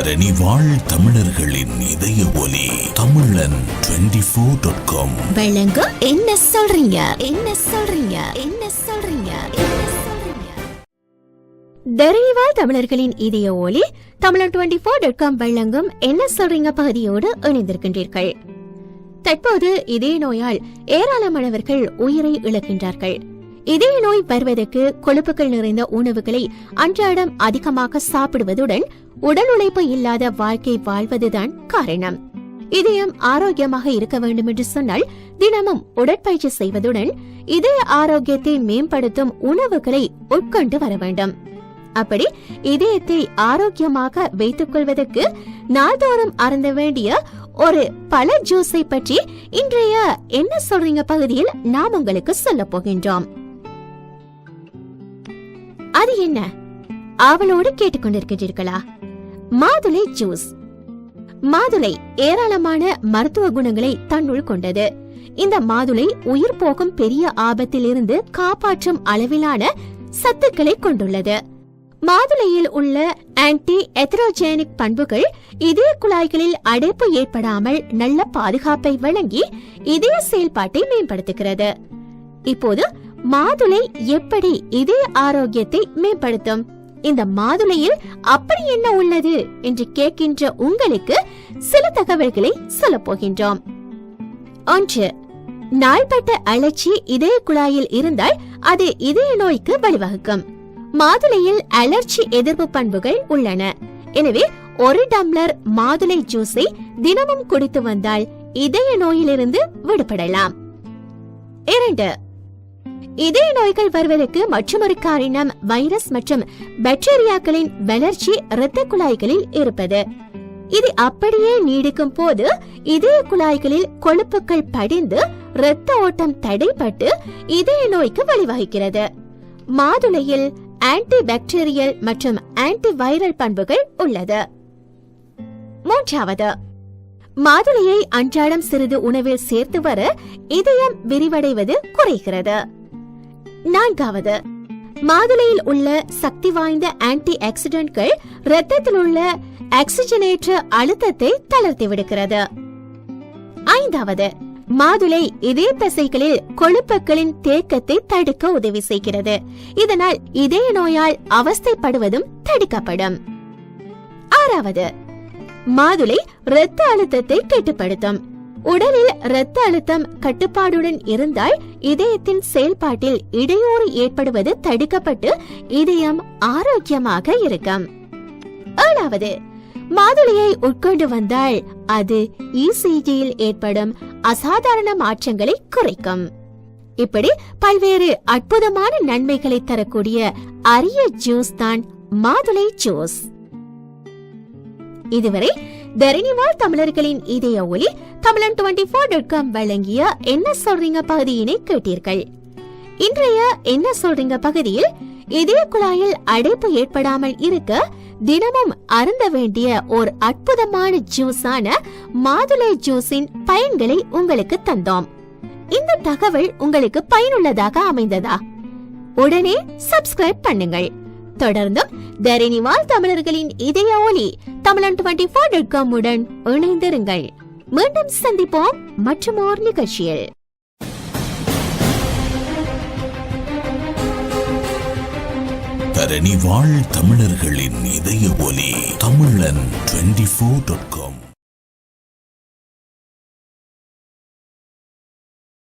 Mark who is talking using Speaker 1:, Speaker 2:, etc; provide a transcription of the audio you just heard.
Speaker 1: தரணி வாழ் தமிழர்களின் இதய ஒலி தமிழன் டுவெண்டி ஃபோர் டாட் காம்
Speaker 2: வழங்கும் என்ன சொல்றீங்க? என்ன சொல்றீங்க? என்ன சொல்றீங்க? தரணிவாழ் தமிழர்களின் இதய ஒலி தமிழன் டுவெண்டி ஃபோர் டாட் காம் வழங்கும் என்ன சொல்றீங்க பகுதியோடு இணைந்திருக்கின்றீர்கள். தற்போது இதே நோயால் ஏராளமானவர்கள் உயிரை இழக்கின்றார்கள். இதய நோய் வருவதற்கு கொழுப்புகள் நிறைந்த உணவுகளை அன்றாடம் அதிகமாக சாப்பிடுவதுடன் உடல் உழைப்பு இல்லாத வாழ்க்கை வாழ்வதுதான் காரணம். இதயம் ஆரோக்கியமாக இருக்க வேண்டும் என்று சொன்னால் தினமும் உடற்பயிற்சி செய்வதுடன் இதய ஆரோக்கியத்தை மேம்படுத்தும் உணவுகளை உட்கொண்டு வர வேண்டும். அப்படி இதயத்தை ஆரோக்கியமாக வைத்துக் கொள்வதற்கு நாள்தோறும் அருந்த வேண்டிய ஒரு பல ஜூஸை பற்றி இன்றைய என்ன சொல்றீங்க பகுதியில் நாம் உங்களுக்கு சொல்ல போகின்றோம். அது என்ன? ஆவலோடு கேட்டுக்கொண்டிருக்கின்றீர்களா? மாதுளை ஜூஸ். மாதுளை ஏராளமான மருத்துவ குணங்களை தன்னுள் கொண்டது. இந்த மாதுளை உயிர் போகும் பெரிய ஆபத்திலிருந்து காப்பாற்றும் அளவிலான சத்துக்களை கொண்டுள்ளது. மாதுளையில் உள்ள ஆன்டி எத்ரோஜெனிக் பண்புகள் இதய குழாய்களில் அடைப்பு ஏற்படாமல் நல்ல பாதுகாப்பை வழங்கி இதய செயல்பாட்டை மேம்படுத்துகிறது. இப்போது மாதுளை எப்படி இதய ஆரோக்கியத்தை மேம்படுத்தும்? இந்த மாதுளையில் அப்படி என்ன உள்ளது? என்று கேட்கின்ற உங்களுக்கு சில தகவல்களை சொல்ல போகின்றோம். ஒன்று நாள்பட்ட அழற்சி இதய குழாயில் இருந்தால் அது இதய நோய்க்கு வழிவகுக்கும். மாதுளையில் அலர்ஜி எதிர்ப்பு பண்புகள் உள்ளன. எனவே ஒரு டம்ளர் மாதுளை ஜூஸை தினமும் குடித்து வந்தால் இதய நோயிலிருந்து விடுபடலாம். இரண்டு இதய நோய்கள் வருவதற்கு மற்றொரு காரணம் வைரஸ் மற்றும் பாக்டீரியாக்களின் வளர்ச்சி இரத்த குழாய்களில் இருப்பது. இது அப்படியே நீடிக்கும் போது இதய குழாய்களில் கொழுப்புகள் படிந்து இரத்த ஓட்டம் தடைப்பட்டு இதய நோய்க்கு வழிவகுக்கிறது. மாதுளையில் ஆன்டி பாக்டீரியல் மற்றும் ஆன்டி வைரல் பண்புகள் உள்ளது. மூன்றாவது மாதுளையை அன்றாடம் சிறிது உணவில் சேர்த்து வர இதயம் விரிவடைவது குறைகிறது. நான்காவது மாதுளையில் உள்ள சக்தி வாய்ந்த ஆன்டி ஆக்சிடென்ட்கள் இரத்தத்தில் உள்ள ஆக்சிஜனேற்ற அழுத்தத்தை தளர்த்தி விடுகிறது. ஐந்தாவது மாதுளை இதய தசைகளில் கொழுப்புகளின் தேக்கத்தை தடுக்க உதவி செய்கிறது. இதனால் இதய நோயால் அவஸ்தைப்படுவதும் தடுக்கப்படும். ஆறாவது மாதுளை இரத்த அழுத்தத்தை கட்டுப்படுத்தும். உடலில் இரத்த அழுத்தம் கட்டுப்பாடுடன் இருந்தால் இதயத்தின் செயல்பாட்டில் இடையூறு ஏற்படுவது தடுக்கப்பட்டு இதயம் ஆரோக்கியமாக இருக்கும். ஏழாவது மாதுளையை உட்கொண்டு வந்தால் அது இசிஜியில் ஏற்படும் அசாதாரண மாற்றங்களை குறைக்கும். இப்படி பல்வேறு அற்புதமான நன்மைகளை தரக்கூடிய அரிய ஜூஸ் தான் மாதுளை ஜூஸ் இதுவரை தரணிவாழ் தமிழர்களின் இதய ஒலி தமிழன் டுவெண்டி ஃபோர் டாட் காம் வழங்கிய என்ன சொல்றீங்க பகுதியினை கேட்டீர்கள். இன்றைய என்ன சொல்றீங்க பகுதியில் இதய குழாயில் அடைப்பு ஏற்படாமல் இருக்க தினமும் அருந்த வேண்டிய ஒரு அற்புதமான ஜூஸான மாதுளை ஜூஸின் பயன்களை உங்களுக்கு தந்தோம். இந்த தகவல் உங்களுக்கு பயனுள்ளதாக அமைந்ததா? உடனே சப்ஸ்கிரைப் பண்ணுங்கள். தொடர்ந்தும் தரணிவால் தமிழர்களின் இதய ஒலி தமிழன் டுவெண்டி ஃபோர் டாட் காம் உடன் இணைந்திருங்கள். மீண்டும் சந்திப்போம் மற்றும் ஓர் நிகழ்ச்சியில்.
Speaker 1: தரணி வாழ் தமிழர்களின் இதய ஒலி தமிழன் டுவெண்டி ஃபோர் டாட் காம்